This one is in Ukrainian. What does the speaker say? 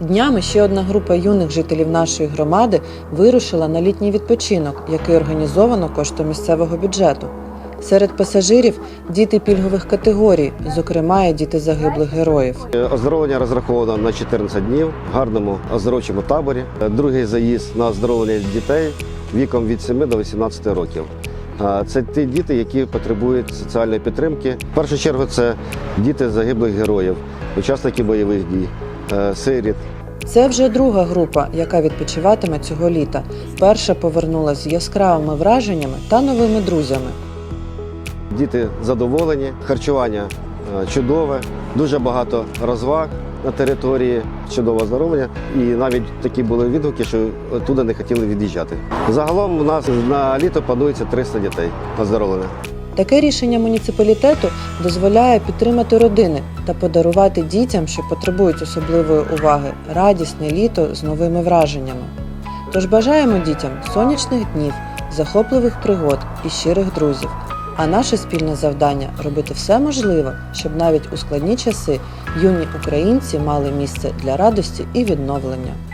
Днями ще одна група юних жителів нашої громади вирушила на літній відпочинок, який організовано коштом місцевого бюджету. Серед пасажирів діти пільгових категорій, зокрема і діти загиблих героїв. Оздоровлення розраховано на 14 днів в гарному оздоровчому таборі. Другий заїзд на оздоровлення дітей віком від 7 до 18 років. Це ті діти, які потребують соціальної підтримки. В першу чергу це діти загиблих героїв, учасники бойових дій, сиріт. Це вже друга група, яка відпочиватиме цього літа. Перша повернулася з яскравими враженнями та новими друзями. Діти задоволені, харчування е, чудове, дуже багато розваг на території, чудове оздоровлення. І навіть такі були відгуки, що туди не хотіли від'їжджати. Загалом у нас на літо планується 300 дітей оздоровлених. Таке рішення муніципалітету дозволяє підтримати родини та подарувати дітям, що потребують особливої уваги, радісне літо з новими враженнями. Тож бажаємо дітям сонячних днів, захопливих пригод і щирих друзів. А наше спільне завдання робити все можливе, щоб навіть у складні часи юні українці мали місце для радості і відновлення.